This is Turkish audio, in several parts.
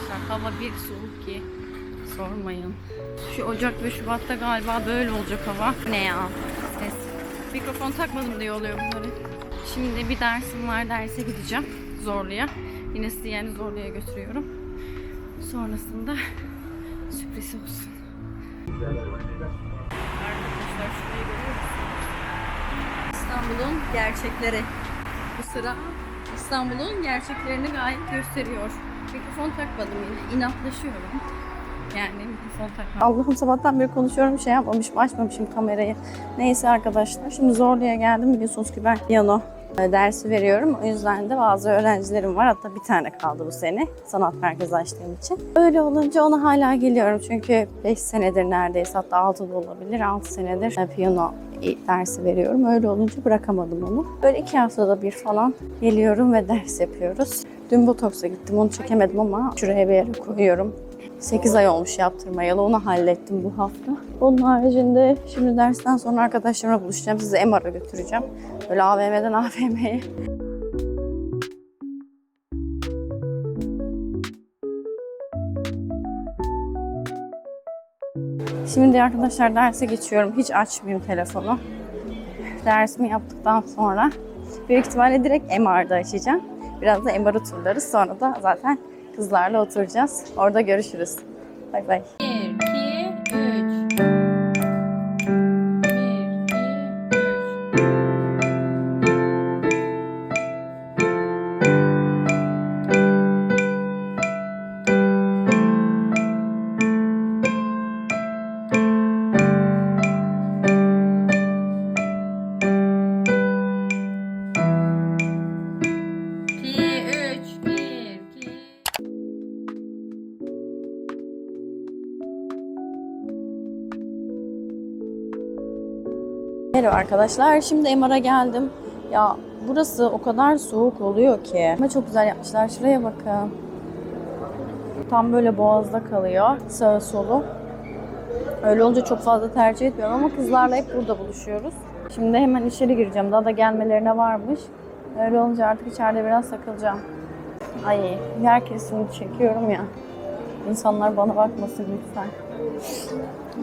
arkadaşlar. Hava bir soğuk ki. Sormayın. Şu Ocak ve Şubat'ta galiba böyle olacak hava. Ne ya? Ses. Mikrofon takmadım diye oluyor bunları. Şimdi bir dersim var. Derse gideceğim. Zorluya. Yine sizi yani Zorlu'ya götürüyorum. Sonrasında sürpriz olsun. Arkadaşlar şurayı görüyor? İstanbul'un gerçekleri. Bu sıra İstanbul'un gerçeklerini gayet gösteriyor. Mikrofon takmadım yine. İnatlaşıyorum. Yani mikrofon takmadım. Allah'ım sabahtan beri konuşuyorum. Şey yapmamışım, açmamışım kamerayı. Neyse arkadaşlar. Şimdi Zorlu'ya geldim. Biliyorsunuz ki ben piyano e, dersi veriyorum. O yüzden de bazı öğrencilerim var. Hatta bir tane kaldı bu sene. Sanat merkezi açtığım için. Öyle olunca ona hala geliyorum. Çünkü 5 senedir neredeyse hatta 6 da olabilir. 6 senedir e, piyano dersi veriyorum. Öyle olunca bırakamadım onu. Böyle iki haftada bir falan geliyorum ve ders yapıyoruz. Dün botoksa gittim. Onu çekemedim ama şuraya bir yere koyuyorum. 8 ay olmuş yaptırmayalı. Onu hallettim bu hafta. Onun haricinde şimdi dersten sonra arkadaşlarımla buluşacağım. Sizi MR'a götüreceğim. Böyle AVM'den AVM'ye. Şimdi arkadaşlar derse geçiyorum. Hiç açmayayım telefonu. Dersimi yaptıktan sonra büyük ihtimalle direkt MR'da açacağım. Biraz da MR'ı turlarız. Sonra da zaten kızlarla oturacağız. Orada görüşürüz. Bay bay. Arkadaşlar. Şimdi MR'a geldim. Ya burası o kadar soğuk oluyor ki. Ama çok güzel yapmışlar. Şuraya bakın. Tam böyle boğazda kalıyor. Sağı solu. Öyle olunca çok fazla tercih etmiyorum ama kızlarla hep burada buluşuyoruz. Şimdi hemen içeri gireceğim. Daha da gelmelerine varmış. Öyle olunca artık içeride biraz takılacağım. Ay herkes şimdi çekiyorum ya. İnsanlar bana bakmasın lütfen.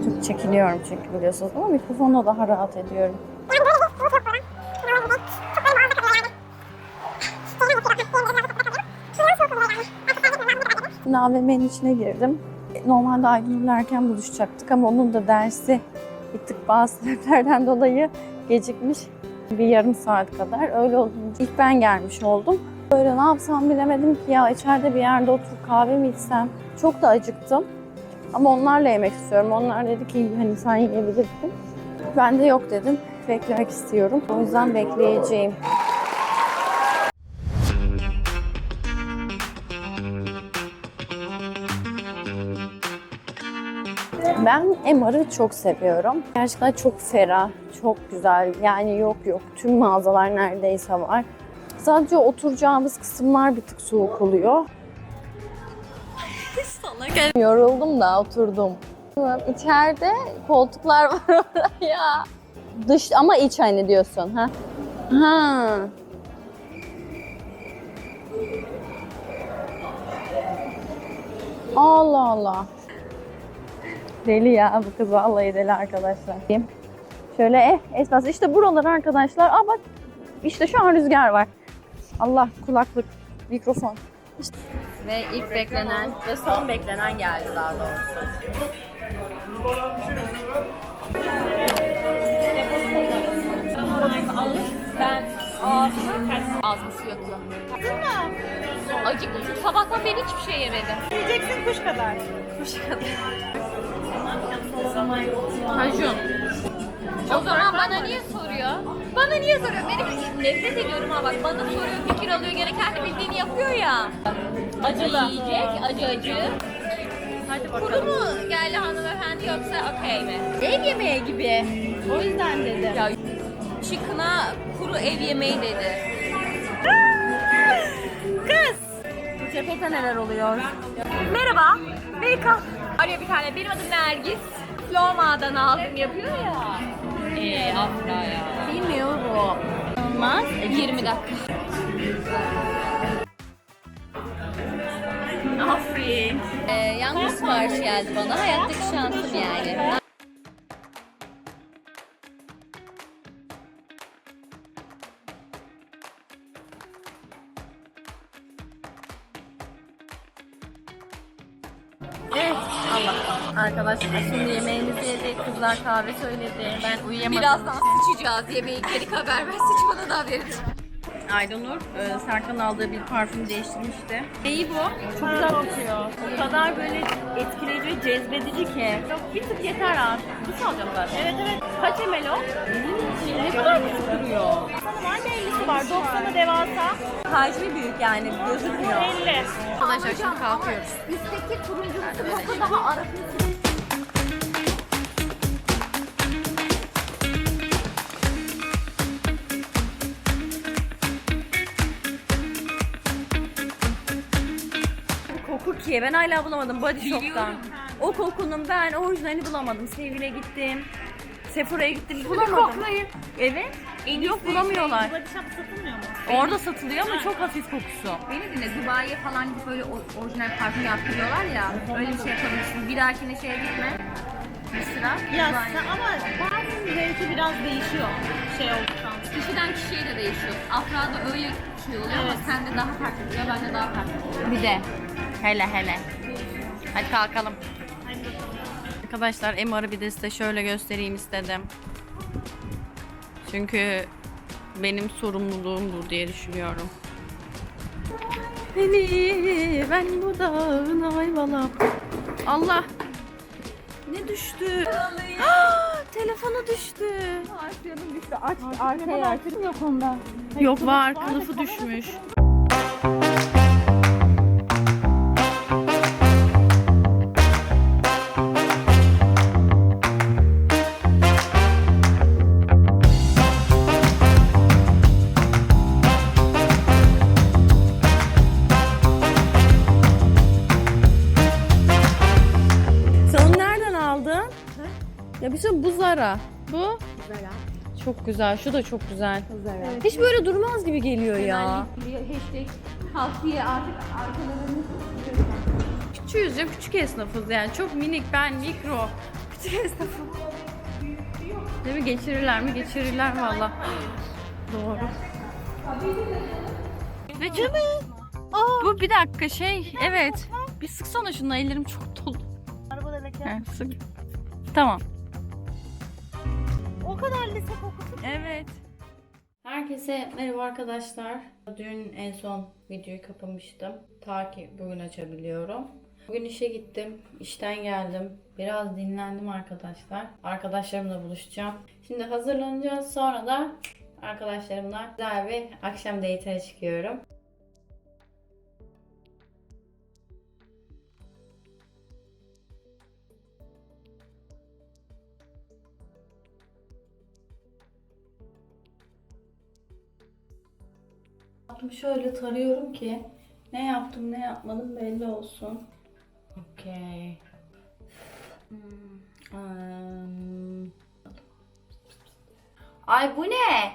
Çok çekiniyorum çünkü biliyorsunuz ama mikrofonla daha rahat ediyorum. Şimdi AVM'nin içine girdim. Normalde Aygün'le erken buluşacaktık ama onun da dersi bir tık bazı sebeplerden dolayı gecikmiş. Bir yarım saat kadar. Öyle olunca ilk ben gelmiş oldum. Böyle ne yapsam bilemedim ki ya içeride bir yerde oturup kahve mi içsem. Çok da acıktım. Ama onlarla yemek istiyorum. Onlar dedi ki hani sen yiyebilirsin. Ben de yok dedim. Beklemek istiyorum. O yüzden bekleyeceğim. Ben MR'ı çok seviyorum. Gerçekten çok ferah, çok güzel. Yani yok yok tüm mağazalar neredeyse var. Sadece oturacağımız kısımlar bir tık soğuk oluyor. Yoruldum da oturdum. İçeride koltuklar var oraya. Dış ama iç hani diyorsun ha. Ha. Allah Allah. Deli ya bu kız vallahi deli arkadaşlar. Şöyle eh esas işte buralar arkadaşlar. Aa bak işte şu an rüzgar var. Allah kulaklık, mikrofon. Ve ilk beklenen ve son beklenen geldi daha doğrusu. Ben ağzıma ters ağzım su yakıyor. Acıktım çünkü sabahtan beri hiçbir şey yemedim. Yiyeceksin kuş kadar. Hacun. O zaman bana niye soruyor? Bana niye soruyor? Benim nefret ediyorum ha bak bana soruyor fikir alıyor gene kendi bildiğini yapıyor ya. Acılı. Yiyecek acı acı. Hadi Kuru bakalım. mu geldi hanımefendi yoksa okey mi? Ev yemeği gibi. O yüzden dedim. Ya çıkına kuru ev yemeği dedi. Cephete neler oluyor? Merhaba. Welcome. Arıyor bir tane. Benim adım Nergis. Florma'dan aldım yapıyor ya. Eee Afra ya. Bilmiyorum. Olmaz. 20 dakika. Aferin. Ee, yanlış sipariş geldi bana. Hayattaki şansım yani. Evet Allah. Arkadaşlar şimdi yemeğimizi yedik. Kızlar kahve söyledi. Ben uyuyamadım. Birazdan sıçacağız. Yemeği geri haber ver. Sıçmadan haberin. Aydanur e, Serkan aldığı bir parfüm değiştirmişti. İyi bu. Çok güzel kokuyor. O kadar böyle etkileyici ve cezbedici ki. Yok bir tık yeter abi. Bu alacağım zaten. Evet evet. Kaç ml o? Ne kadar küçük duruyor. 50'si var? 90'ı devasa. Hacmi büyük yani gözükmüyor. 50. Arkadaşlar şimdi kalkıyoruz. Üstteki turunculusu çok daha arası. Koku ki ben hala bulamadım Body Shop'tan. O kokunun ben orijinalini bulamadım. Sevgili'ye gittim. Sephora'ya gittim bulamadım. Evet. Yok bulamıyorlar. Body Shop satılmıyor mu? Orada satılıyor ama çok hafif kokusu. Beni dinle Dubai'ye falan gidip böyle o- orijinal parfüm yaptırıyorlar ya. Öyle bir şey yapabilirsin. Bir dahakine şeye gitme. Bir sıra. Ya Dubai'ye. sen- ama bazı zevki biraz değişiyor. Şey olduktan sonra. Kişiden kişiye de değişiyor. Afra'da öyle şey oluyor ama sende daha farklı oluyor, bende daha farklı oluyor. Bir de hele hele. Hadi kalkalım. Arkadaşlar MR'ı bir de size şöyle göstereyim istedim. Çünkü benim sorumluluğumdur diye düşünüyorum. Beni ben bu dağın ayvalam. Allah. Ne düştü? Ah, Telefonu düştü. Arkaya açtım yok onda. Yok var kılıfı düşmüş. Şey bu Zara. Çok güzel. Şu da çok güzel. Hiç böyle durmaz gibi geliyor ya. Hashtag tavsiye artık arkalarını Küçüğüz ya küçük esnafız yani. Çok minik ben mikro. Küçük esnafım. Değil mi? Geçirirler mi? Geçirirler valla. Doğru. Ve çok... Bu bir dakika şey. Evet. Bir sıksana şunu ellerim çok dolu. Arabada leke. He, sık. Tamam. Kadar lise kokusu. Evet. Herkese merhaba arkadaşlar. Dün en son videoyu kapamıştım. Ta ki bugün açabiliyorum. Bugün işe gittim. işten geldim. Biraz dinlendim arkadaşlar. Arkadaşlarımla buluşacağım. Şimdi hazırlanacağız. Sonra da arkadaşlarımla güzel bir akşam date'e çıkıyorum. Yaptım şöyle tarıyorum ki ne yaptım ne yapmadım belli olsun. Okey. Hmm. Ay bu ne?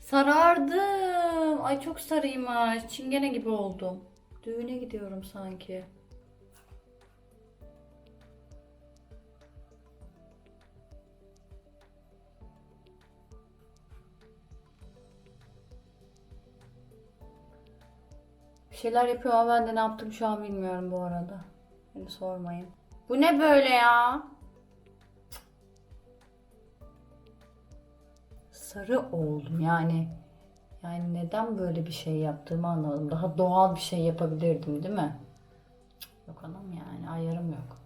Sarardım. Ay çok sarıymış. Çingene gibi oldum. Düğüne gidiyorum sanki. Bir şeyler yapıyor ama ben de ne yaptım şu an bilmiyorum bu arada. Beni sormayın. Bu ne böyle ya? Sarı oldum yani. Yani neden böyle bir şey yaptığımı anlamadım. Daha doğal bir şey yapabilirdim değil mi? Yok anam yani ayarım yok.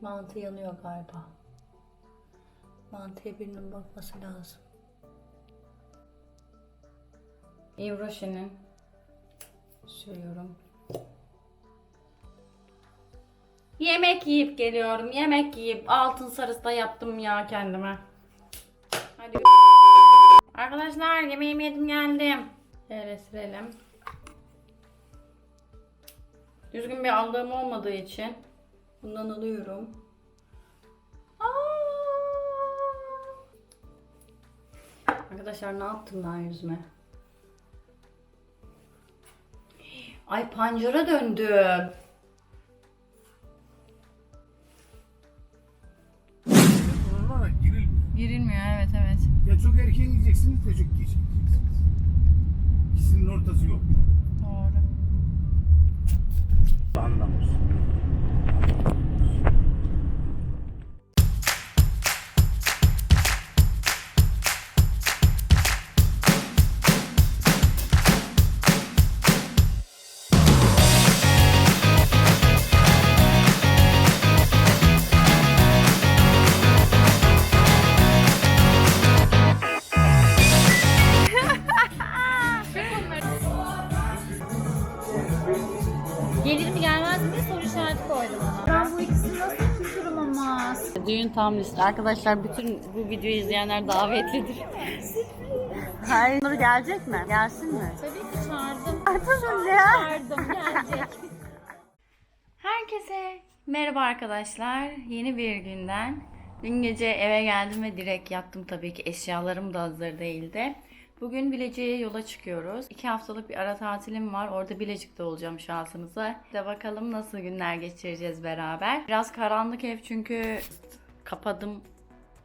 Mantı yanıyor galiba. Mantıya birinin bakması lazım. Yves sürüyorum. Yemek yiyip geliyorum. Yemek yiyip altın sarısı da yaptım ya kendime. Hadi. Arkadaşlar yemeğimi yedim geldim. Şöyle sürelim. Düzgün bir aldığım olmadığı için bundan alıyorum. Aa! Arkadaşlar ne yaptım ben yüzüme? Ay pancara döndüm. olarak girilmiyor. Girilmiyor evet evet. Ya çok erken gideceksiniz ya çok geç gideceksiniz. İkisinin ortası yok. Doğru. Anlamış. Tam liste. Arkadaşlar bütün bu videoyu izleyenler davetlidir. Hayır. Nur gelecek mi? Gelsin mi? Tabii ki çağırdım. Artık ya. Çağırdım gelecek. Herkese merhaba arkadaşlar. Yeni bir günden. Dün gece eve geldim ve direkt yattım tabii ki. Eşyalarım da hazır değildi. Bugün Bilecik'e yola çıkıyoruz. İki haftalık bir ara tatilim var. Orada Bilecik'te olacağım şansınıza. De bakalım nasıl günler geçireceğiz beraber. Biraz karanlık ev çünkü kapadım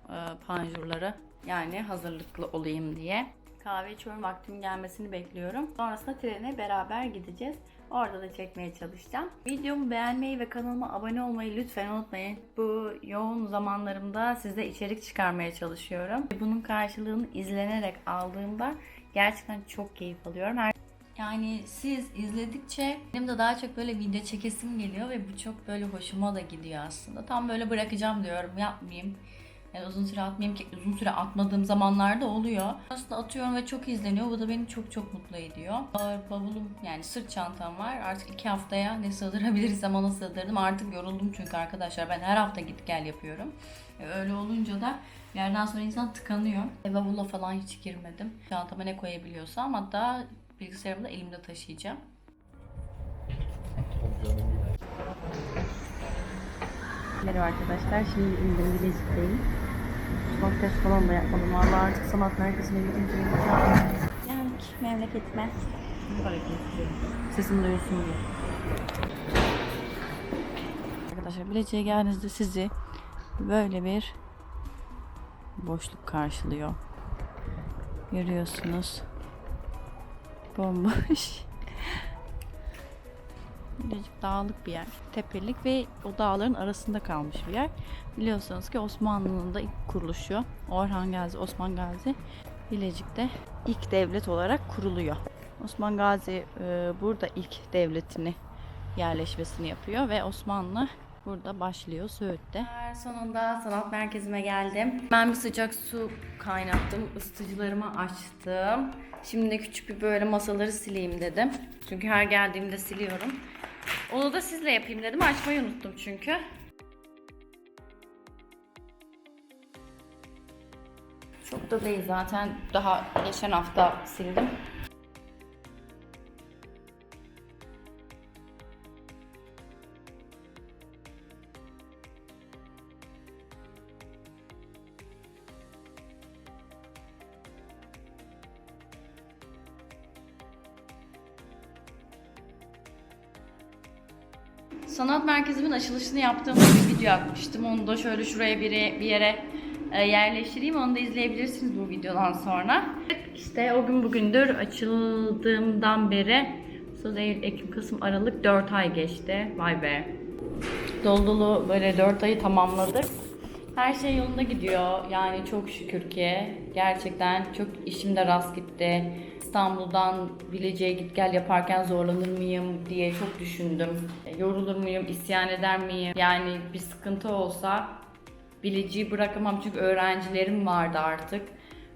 e, panjurları. Yani hazırlıklı olayım diye. Kahve içiyorum vaktimin gelmesini bekliyorum. Sonrasında trene beraber gideceğiz. Orada da çekmeye çalışacağım. Videomu beğenmeyi ve kanalıma abone olmayı lütfen unutmayın. Bu yoğun zamanlarımda size içerik çıkarmaya çalışıyorum. Bunun karşılığını izlenerek aldığımda gerçekten çok keyif alıyorum. Her yani siz izledikçe benim de daha çok böyle video çekesim geliyor ve bu çok böyle hoşuma da gidiyor aslında. Tam böyle bırakacağım diyorum yapmayayım. Yani uzun süre atmayayım ki uzun süre atmadığım zamanlarda oluyor. Aslında atıyorum ve çok izleniyor. Bu da beni çok çok mutlu ediyor. Ağır bavulum yani sırt çantam var. Artık iki haftaya ne sığdırabilirsem ona sığdırdım. Artık yoruldum çünkü arkadaşlar ben her hafta git gel yapıyorum. E, Öyle olunca da yerden sonra insan tıkanıyor. E, bavulla falan hiç girmedim. Çantama ne koyabiliyorsam hatta bilgisayarımı da elimde taşıyacağım. Merhaba arkadaşlar. Şimdi indim Bilecik'teyim. Son test falan da yapmadım. Valla artık sanat merkezine gidince Geldik memleketime. Sesim duyulsun diye. Arkadaşlar Bilecik'e geldiğinizde sizi böyle bir boşluk karşılıyor. Görüyorsunuz. Bomboş. Birazcık dağlık bir yer. Tepelik ve o dağların arasında kalmış bir yer. Biliyorsunuz ki Osmanlı'nın da ilk kuruluşu Orhan Gazi, Osman Gazi Bilecik'te ilk devlet olarak kuruluyor. Osman Gazi e, burada ilk devletini yerleşmesini yapıyor ve Osmanlı burada başlıyor Söğüt'te. Sonunda sanat merkezime geldim. Ben bir sıcak su kaynattım. ısıtıcılarımı açtım. Şimdi küçük bir böyle masaları sileyim dedim. Çünkü her geldiğimde siliyorum. Onu da sizle yapayım dedim. Açmayı unuttum çünkü. Çok da değil zaten. Daha geçen hafta sildim. Merkezimin açılışını yaptığım bir video atmıştım. Onu da şöyle şuraya bir, bir yere e, yerleştireyim. Onu da izleyebilirsiniz bu videodan sonra. İşte o gün bugündür açıldığımdan beri Söz Eylül, Ekim, Kasım, Aralık 4 ay geçti. Vay be. Dolu dolu böyle 4 ayı tamamladık. Her şey yolunda gidiyor. Yani çok şükür ki. Gerçekten çok işim de rast gitti. İstanbul'dan Bilecik'e git gel yaparken zorlanır mıyım diye çok düşündüm. E, Yorulur muyum, isyan eder miyim? Yani bir sıkıntı olsa Bilecik'i bırakamam çünkü öğrencilerim vardı artık.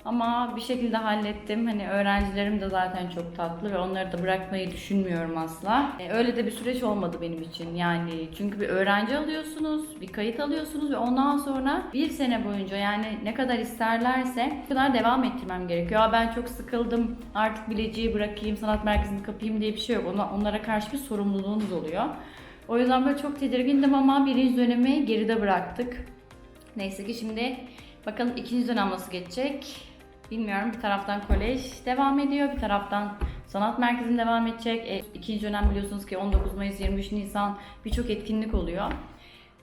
Ama bir şekilde hallettim. Hani öğrencilerim de zaten çok tatlı ve onları da bırakmayı düşünmüyorum asla. E, Öyle de bir süreç olmadı benim için. Yani çünkü bir öğrenci alıyorsunuz, bir kayıt alıyorsunuz ve ondan sonra bir sene boyunca yani ne kadar isterlerse o kadar devam ettirmem gerekiyor. "Aa, Ben çok sıkıldım artık bileciği bırakayım, sanat merkezini kapayım diye bir şey yok. Ona- Onlara karşı bir sorumluluğunuz oluyor. O yüzden böyle çok tedirgindim ama birinci dönemi geride bıraktık. Neyse ki şimdi bakalım ikinci dönem nasıl geçecek. Bilmiyorum bir taraftan kolej devam ediyor bir taraftan Sanat Merkezi'nde devam edecek. E, ikinci dönem biliyorsunuz ki 19 Mayıs 23 Nisan birçok etkinlik oluyor.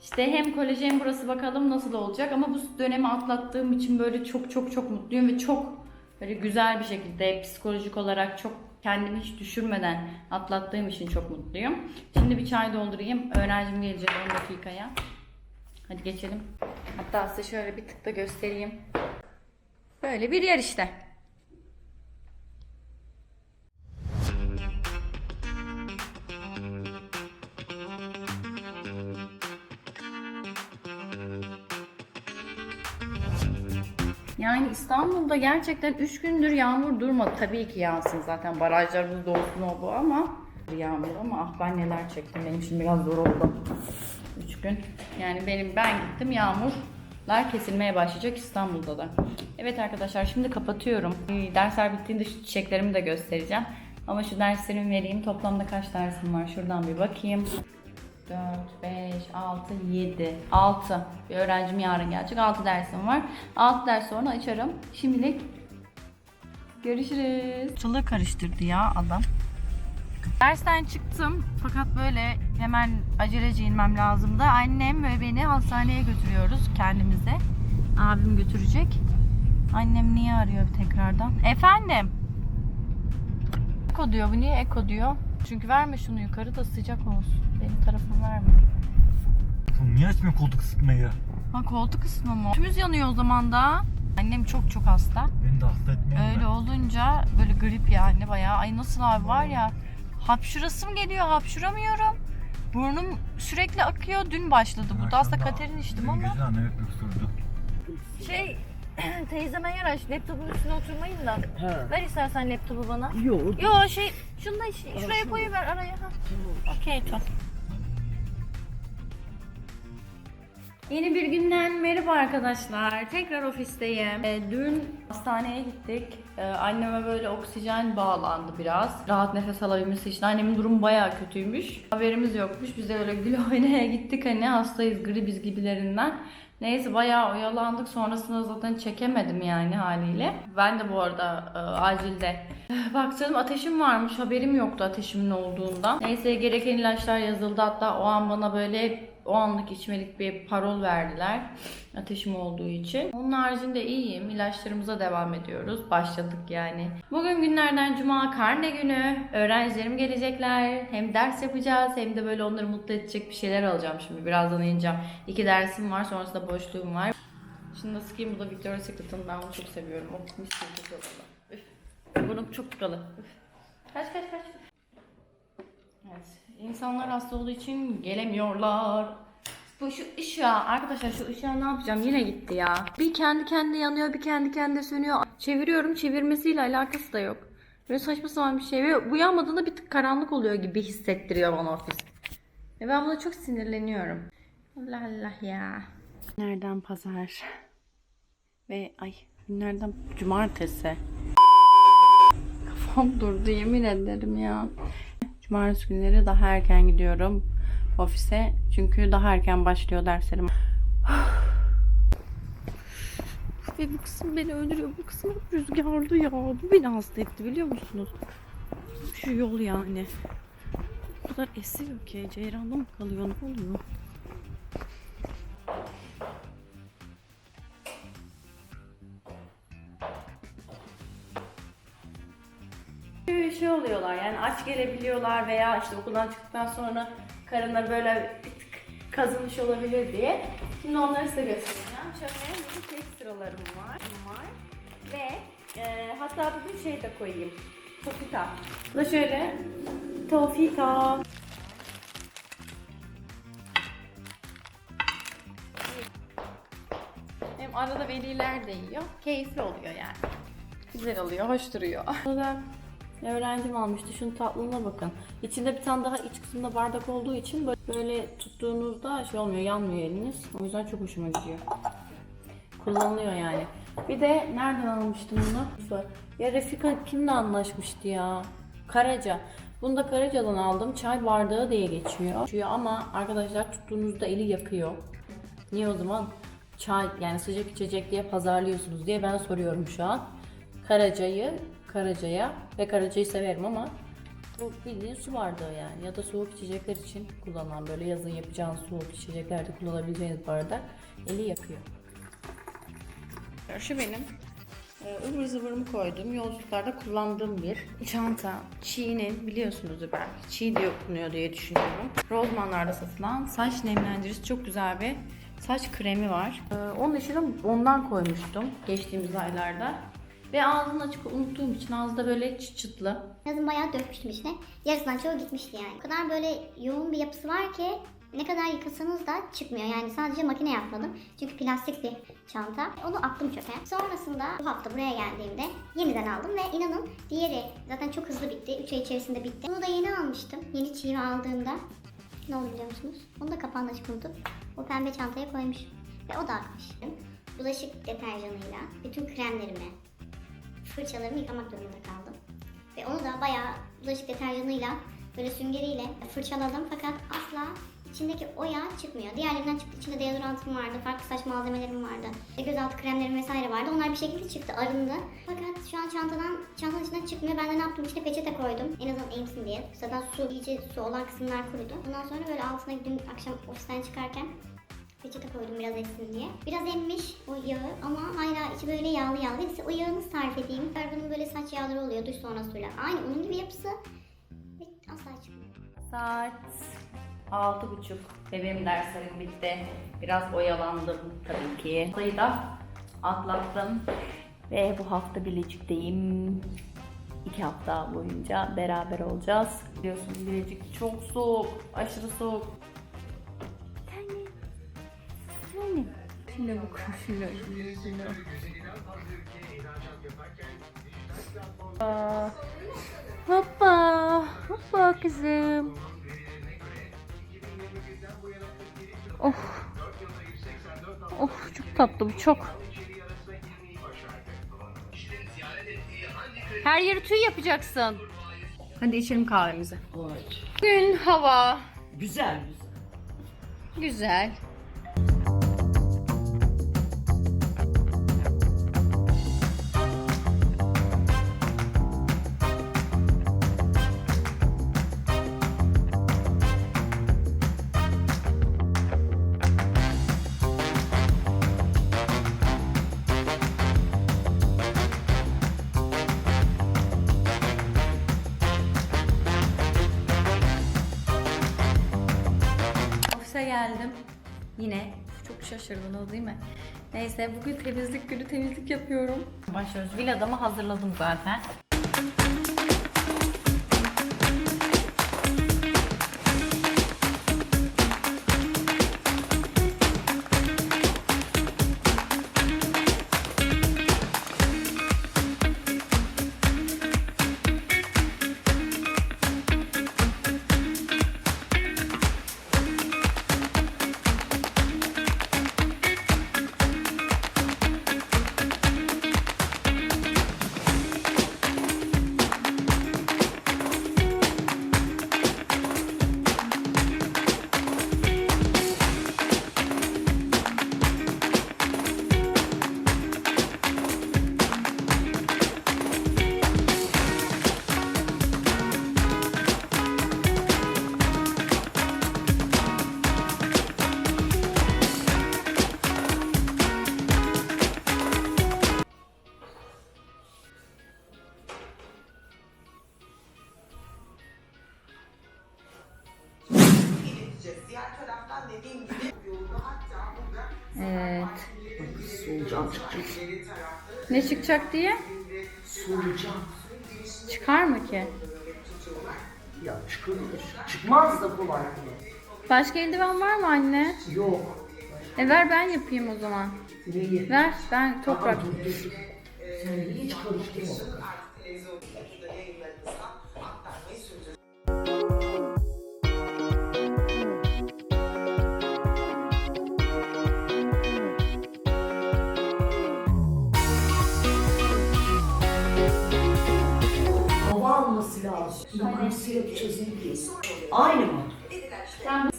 İşte hem koleji hem burası bakalım nasıl olacak ama bu dönemi atlattığım için böyle çok çok çok mutluyum ve çok böyle güzel bir şekilde psikolojik olarak çok kendimi hiç düşürmeden atlattığım için çok mutluyum. Şimdi bir çay doldurayım. Öğrencim gelecek 10 dakikaya. Hadi geçelim. Hatta size şöyle bir tık da göstereyim. Böyle bir yer işte. Yani İstanbul'da gerçekten 3 gündür yağmur durmadı. Tabii ki yağsın zaten barajlarımız dolsun o bu ama yağmur ama ah ben neler çektim benim şimdi biraz zor oldu. 3 gün. Yani benim ben gittim yağmurlar kesilmeye başlayacak İstanbul'da da. Evet arkadaşlar şimdi kapatıyorum. Dersler bittiğinde şu çiçeklerimi de göstereceğim. Ama şu derslerimi vereyim. Toplamda kaç dersim var? Şuradan bir bakayım. 4, 5, 6, 7. 6. Bir öğrencim yarın gelecek. 6 dersim var. 6 ders sonra açarım. Şimdilik görüşürüz. Ortalığı karıştırdı ya adam. Dersten çıktım fakat böyle hemen acelece inmem lazımdı. Annem ve beni hastaneye götürüyoruz kendimize. Abim götürecek. Annem niye arıyor tekrardan? Efendim? Eko diyor. Bu niye eko diyor? Çünkü verme şunu yukarı da sıcak olsun. Benim tarafım verme. Niye açmıyor koltuk ısıtmayı? Ha koltuk ısıtma mı? Tümüz yanıyor o zaman da. Annem çok çok hasta. Beni de hasta etmeyin Öyle de. olunca böyle grip yani bayağı. Ay nasıl abi var ya. Hapşurasım geliyor hapşuramıyorum. Burnum sürekli akıyor. Dün başladı. Bu da aslında katerin içtim ama. Gözüne annem hep öksürdü. Şey teyzeme yer aç. Laptopun üstüne oturmayın da. Ver istersen laptopu bana. Yok. Yo şey şunu da şey- şuraya koyuver araya. Ha. Okey tamam. Yeni bir günden merhaba arkadaşlar. Tekrar ofisteyim. Ee, dün hastaneye gittik. Ee, anneme böyle oksijen bağlandı biraz. Rahat nefes alabilmesi için. Annemin durumu bayağı kötüymüş. Haberimiz yokmuş. Biz de öyle gül oynaya gittik hani hastayız gribiz gibilerinden. Neyse bayağı oyalandık. Sonrasında zaten çekemedim yani haliyle. Ben de bu arada e, acilde baktım ateşim varmış. Haberim yoktu ateşimin olduğundan. Neyse gereken ilaçlar yazıldı. Hatta o an bana böyle o anlık içmelik bir parol verdiler. Ateşim olduğu için. Onun haricinde iyiyim. İlaçlarımıza devam ediyoruz. Başladık yani. Bugün günlerden cuma karne günü. Öğrencilerim gelecekler. Hem ders yapacağız hem de böyle onları mutlu edecek bir şeyler alacağım şimdi. Birazdan ineceğim. İki dersim var. Sonrasında boşluğum var. Şimdi da sıkayım. Bu da Victoria's Secret'ın. Ben bunu çok seviyorum. O mis gibi Üf. Bunun çok kalın. Üf. Kaç kaç kaç. Evet. İnsanlar hasta olduğu için gelemiyorlar. Bu şu ışığa arkadaşlar şu ışığa ne yapacağım yine gitti ya. Bir kendi kendine yanıyor bir kendi kendine sönüyor. Çeviriyorum çevirmesiyle alakası da yok. Böyle saçma sapan bir şey ve bu yanmadığında bir tık karanlık oluyor gibi hissettiriyor bana ofis. Ve ben buna çok sinirleniyorum. Allah Allah ya. Nereden pazar? Ve ay günlerden cumartesi. Kafam durdu yemin ederim ya. Cumartesi günleri daha erken gidiyorum ofise. Çünkü daha erken başlıyor derslerim. Ve bu kısım beni öldürüyor. Bu kısım hep rüzgarlı ya. Bu beni hasta etti biliyor musunuz? Şu yol yani. O kadar esiyor ki. Ceyran'da mı kalıyor? Ne oluyor? Şey oluyorlar yani aç gelebiliyorlar veya işte okuldan çıktıktan sonra karınları böyle bir tık kazınmış olabilir diye. Şimdi onları size göstereceğim. Şöyle bu kek sıralarım var. var. Ve e, hatta bugün şey de koyayım. Tofita. Bu da şöyle Tofita. Hem arada veliler de yiyor. Keyifli oluyor yani. Güzel oluyor, hoş duruyor. Burada öğrencim almıştı. Şunun tatlılığına bakın. İçinde bir tane daha iç kısmında bardak olduğu için böyle- tuttuğunuzda şey olmuyor, yanmıyor eliniz. O yüzden çok hoşuma gidiyor. Kullanılıyor yani. Bir de nereden almıştım bunu? Ya Refika kimle anlaşmıştı ya? Karaca. Bunu da Karaca'dan aldım. Çay bardağı diye. Geçiyor Ama arkadaşlar tuttuğunuzda eli yakıyor. Niye o zaman? Çay yani sıcak içecek diye pazarlıyorsunuz diye ben soruyorum şu an. Karaca'yı Karaca'ya ve Karaca'yı severim ama bu bildiğin su bardağı yani ya da soğuk içecekler için kullanılan böyle yazın yapacağınız soğuk içeceklerde kullanabileceğiniz bardak eli yakıyor. Şu benim e, ıvır zıvırımı koydum. Yolculuklarda kullandığım bir çanta. Çiğ'nin biliyorsunuzdur belki. Çiğ diye okunuyor diye düşünüyorum. Rozmanlarda satılan saç nemlendiricisi çok güzel bir saç kremi var. Ee, onun içine ondan koymuştum geçtiğimiz aylarda. Ve ağzını açık unuttuğum için ağızda böyle çıt çıtlı. Yazın bayağı dökmüştüm içine. Yarısından çoğu gitmişti yani. O kadar böyle yoğun bir yapısı var ki ne kadar yıkasanız da çıkmıyor. Yani sadece makine yapmadım. Çünkü plastik bir çanta. Onu attım çöpe. Sonrasında bu hafta buraya geldiğimde yeniden aldım ve inanın diğeri zaten çok hızlı bitti. 3 ay içerisinde bitti. Bunu da yeni almıştım. Yeni çiğimi aldığımda ne oldu biliyor musunuz? Onu da kapağını açık unutup o pembe çantaya koymuşum. Ve o da akmış. Bulaşık deterjanıyla bütün kremlerimi, fırçalarımı yıkamak durumunda kaldım. Ve onu da bayağı bulaşık deterjanıyla böyle süngeriyle fırçaladım fakat asla içindeki o yağ çıkmıyor. Diğerlerinden çıktı. İçinde deodorantım vardı, farklı saç malzemelerim vardı. Gözaltı kremlerim vesaire vardı. Onlar bir şekilde çıktı, arındı. Fakat şu an çantadan, çantanın içinden çıkmıyor. Ben de ne yaptım? İçine peçete koydum. En azından emsin diye. Zaten su, iyice su olan kısımlar kurudu. Ondan sonra böyle altına dün akşam ofisten çıkarken peçete koydum biraz etsin diye. Biraz emmiş o yağı ama hala içi böyle yağlı yağlı. İşte o yağı nasıl tarif edeyim? Bunun böyle saç yağları oluyor duş sonrasıyla. Aynı onun gibi yapısı. Ve asla çıkmıyor. Saat altı buçuk. Bebeğim derslerim bitti. Biraz oyalandım tabii ki. Haftayı da atlattım. Ve bu hafta Bilecik'teyim. İki hafta boyunca beraber olacağız. Biliyorsunuz Bilecik çok soğuk. Aşırı soğuk. Şuna bak. Şuna. Aa, Hoppa. Hoppa kızım. Of. Of çok tatlı bu çok. Her yeri tüy yapacaksın. Hadi içelim kahvemizi. Gün hava Güzel güzel. güzel. Geldim. Yine çok şaşırdınız değil mi? Neyse bugün temizlik günü temizlik yapıyorum. Başlıyoruz. Villadamı hazırladım zaten. Çıkacak diye? Solucan. Çıkar mı ki? Ya çıkabilir. Çıkmaz da kolay. Başka eldiven var mı anne? Yok. E ver ben yapayım o zaman. Neyi? Ver ben toprak. Aa, dur, dur. Sen hiç karıştırma yapacağız ne bileyim. Aynı mı? Yapmadı.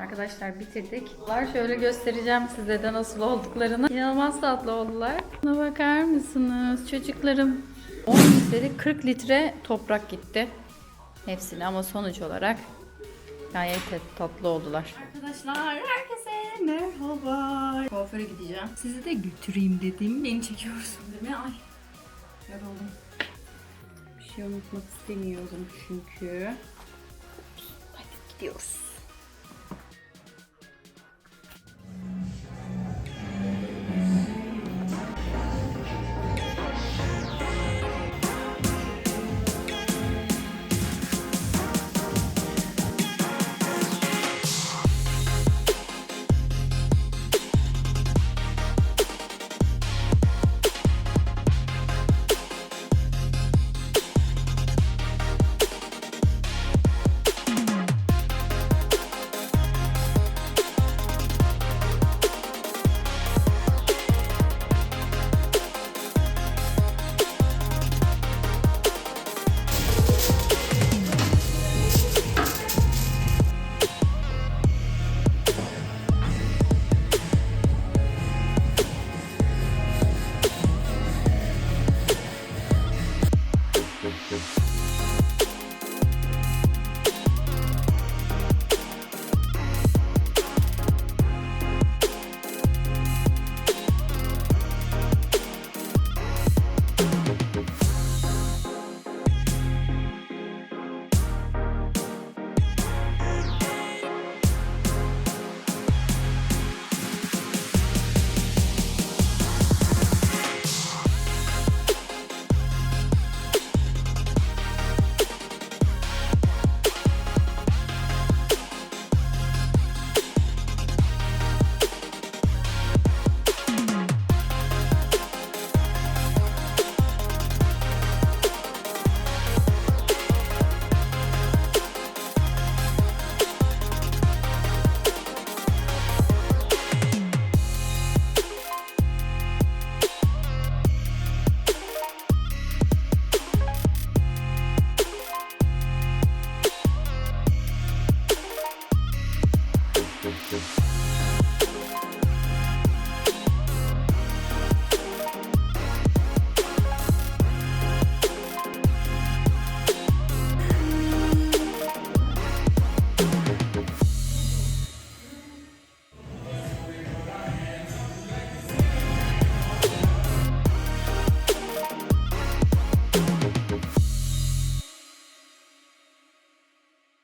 Arkadaşlar bitirdik. Şöyle göstereceğim size de nasıl olduklarını. İnanılmaz tatlı oldular. Buna bakar mısınız çocuklarım? 10 litre 40 litre toprak gitti. Hepsini ama sonuç olarak gayet tatlı oldular. Arkadaşlar herkese merhaba. Kuaföre gideceğim. Sizi de götüreyim dedim. Beni çekiyorsun değil mi? Ay yoruldum. Bir şey unutmak istemiyorum çünkü. Hadi gidiyoruz.